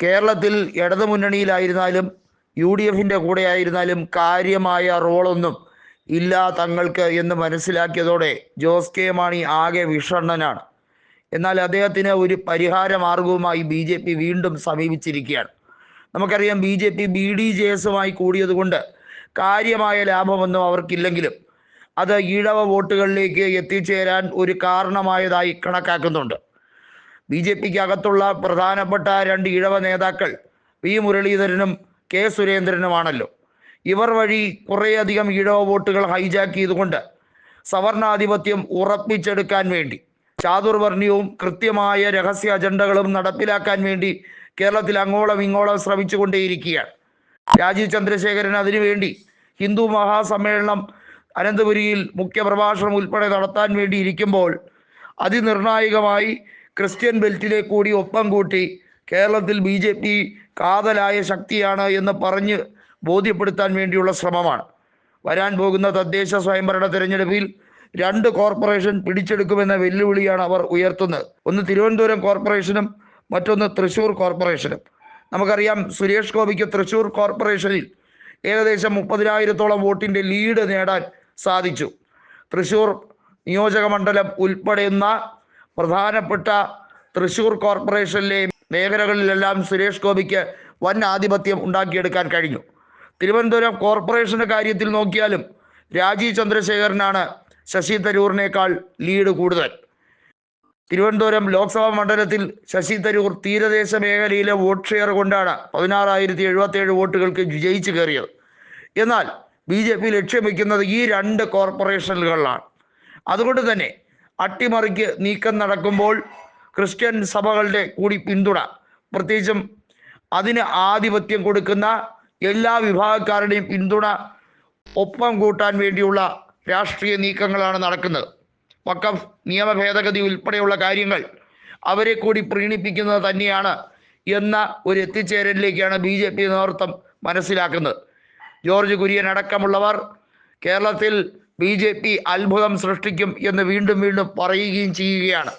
കേരളത്തിൽ ഇടതുമുന്നണിയിലായിരുന്നാലും U D എഫിന്റെ കൂടെ ആയിരുന്നാലും കാര്യമായ റോളൊന്നും ഇല്ല തങ്ങൾക്ക് എന്ന് മനസ്സിലാക്കിയതോടെ ജോസ് കെ മാണി ആകെ വിഷണ്ണനാണ്. എന്നാൽ അദ്ദേഹത്തിന് ഒരു പരിഹാര മാർഗവുമായി ബി ജെ പി വീണ്ടും സമീപിച്ചിരിക്കുകയാണ്. നമുക്കറിയാം B J P B D J എസുമായി കൂടിയതുകൊണ്ട് കാര്യമായ ലാഭമൊന്നും അവർക്കില്ലെങ്കിലും അത് ഈഴവ വോട്ടുകളിലേക്ക് എത്തിച്ചേരാൻ ഒരു കാരണമായതായി കണക്കാക്കുന്നുണ്ട്. ബി ജെ പിക്ക് അകത്തുള്ള പ്രധാനപ്പെട്ട രണ്ട് ഇഴവ നേതാക്കൾ വി മുരളീധരനും കെ സുരേന്ദ്രനുമാണല്ലോ. ഇവർ വഴി കുറേയധികം ഇഴവ വോട്ടുകൾ ഹൈജാക്ക് ചെയ്തുകൊണ്ട് സവർണാധിപത്യം ഉറപ്പിച്ചെടുക്കാൻ വേണ്ടി ചാതുർവർണയവും കൃത്യമായ രഹസ്യ അജണ്ടകളും നടപ്പിലാക്കാൻ വേണ്ടി കേരളത്തിൽ അങ്ങോളം ഇങ്ങോളം ശ്രമിച്ചുകൊണ്ടേയിരിക്കുകയാണ്. രാജീവ് ചന്ദ്രശേഖരൻ അതിനുവേണ്ടി ഹിന്ദു മഹാസമ്മേളനം അനന്തപുരിയിൽ മുഖ്യപ്രഭാഷണം ഉൾപ്പെടെ നടത്താൻ വേണ്ടി ഇരിക്കുമ്പോൾ അതിനിർണായകമായി ക്രിസ്ത്യൻ ബെൽറ്റിലെ കൂടി ഒപ്പം കൂട്ടി കേരളത്തിൽ ബി ജെ പി കാതലായ ശക്തിയാണ് എന്ന് പറഞ്ഞ് ബോധ്യപ്പെടുത്താൻ വേണ്ടിയുള്ള ശ്രമമാണ്. വരാൻ പോകുന്ന തദ്ദേശ സ്വയംഭരണ തെരഞ്ഞെടുപ്പിൽ രണ്ട് കോർപ്പറേഷൻ പിടിച്ചെടുക്കുമെന്ന വെല്ലുവിളിയാണ് അവർ ഉയർത്തുന്നത്. ഒന്ന് തിരുവനന്തപുരം കോർപ്പറേഷനും മറ്റൊന്ന് തൃശൂർ കോർപ്പറേഷനും. നമുക്കറിയാം സുരേഷ് ഗോപിക്ക് തൃശൂർ കോർപ്പറേഷനിൽ ഏകദേശം മുപ്പതിനായിരത്തോളം വോട്ടിന്റെ ലീഡ് നേടാൻ സാധിച്ചു. തൃശൂർ നിയോജക മണ്ഡലം ഉൾപ്പെടുന്ന പ്രധാനപ്പെട്ട തൃശൂർ കോർപ്പറേഷനിലെ മേഖലകളിലെല്ലാം സുരേഷ് ഗോപിക്ക് വൻ ആധിപത്യം ഉണ്ടാക്കിയെടുക്കാൻ കഴിഞ്ഞു. തിരുവനന്തപുരം കോർപ്പറേഷന്റെ കാര്യത്തിൽ നോക്കിയാലും രാജീവ് ചന്ദ്രശേഖരനാണ് ശശി തരൂറിനേക്കാൾ ലീഡ് കൂടുതൽ. തിരുവനന്തപുരം ലോക്സഭാ മണ്ഡലത്തിൽ ശശി തരൂർ തീരദേശ മേഖലയിലെ വോട്ട് ഷെയർ കൊണ്ടാണ് പതിനാറായിരത്തി എഴുപത്തേഴ് വോട്ടുകൾക്ക് വിജയിച്ചു കയറിയത്. എന്നാൽ ബി ജെ പി ലക്ഷ്യം വയ്ക്കുന്നത് ഈ രണ്ട് കോർപ്പറേഷനുകളിലാണ്. അതുകൊണ്ട് തന്നെ അട്ടിമറിക്ക് നീക്കം നടക്കുമ്പോൾ ക്രിസ്ത്യൻ സഭകളുടെ കൂടി പിന്തുണ. പ്രത്യേകിച്ചും അതിന് ആധിപത്യം കൊടുക്കുന്ന എല്ലാ വിഭാഗക്കാരുടെയും പിന്തുണ ഒപ്പം കൂട്ടാൻ വേണ്ടിയുള്ള രാഷ്ട്രീയ നീക്കങ്ങളാണ് നടക്കുന്നത്. വക്കഫ് നിയമ ഭേദഗതി ഉൾപ്പെടെയുള്ള കാര്യങ്ങൾ അവരെ കൂടി പ്രീണിപ്പിക്കുന്നത് തന്നെയാണ് എന്ന ഒരു എത്തിച്ചേരലിലേക്കാണ് ബി ജെ പി നേതൃത്വം മനസ്സിലാക്കുന്നത്. ജോർജ് കുര്യൻ അടക്കമുള്ളവർ കേരളത്തിൽ ബി ജെ പി അത്ഭുതം സൃഷ്ടിക്കും എന്ന് വീണ്ടും വീണ്ടും പറയുകയും ചെയ്യുകയാണ്.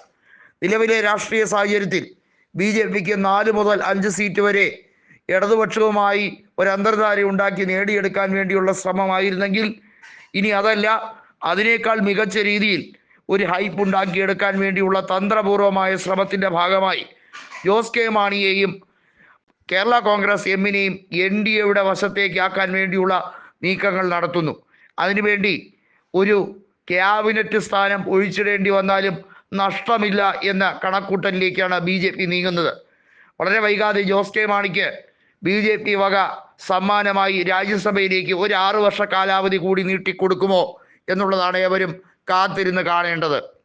നിലവിലെ രാഷ്ട്രീയ സാഹചര്യത്തിൽ ബി ജെ പിക്ക് നാല് മുതൽ അഞ്ച് സീറ്റ് വരെ ഇടതുപക്ഷവുമായി ഒരു അന്തർധാര ഉണ്ടാക്കി നേടിയെടുക്കാൻ വേണ്ടിയുള്ള ശ്രമമായിരുന്നെങ്കിൽ ഇനി അതല്ല അതിനേക്കാൾ മികച്ച രീതിയിൽ ഒരു ഹൈപ്പ് ഉണ്ടാക്കിയെടുക്കാൻ വേണ്ടിയുള്ള തന്ത്രപൂർവമായ ശ്രമത്തിന്റെ ഭാഗമായി ജോസ് കെ മാണിയെയും കേരള കോൺഗ്രസ് എമ്മിനെയും എൻ ഡി എയുടെ വശത്തേക്കാക്കാൻ വേണ്ടിയുള്ള നീക്കങ്ങൾ നടത്തുന്നു. അതിനുവേണ്ടി ഒരു ക്യാബിനറ്റ് സ്ഥാനം ഒഴിച്ചിടേണ്ടി വന്നാലും നഷ്ടമില്ല എന്ന കണക്കൂട്ടലിലേക്കാണ് ബി ജെ പി നീങ്ങുന്നത്. വളരെ വൈകാതെ ജോസ് കെ മാണിക്ക് ബി ജെ പി വക സമ്മാനമായി രാജ്യസഭയിലേക്ക് ഒരു ആറു വർഷ കാലാവധി കൂടി നീട്ടിക്കൊടുക്കുമോ എന്നുള്ളതാണ് ഏവരും കാത്തിരുന്ന് കാണേണ്ടത്.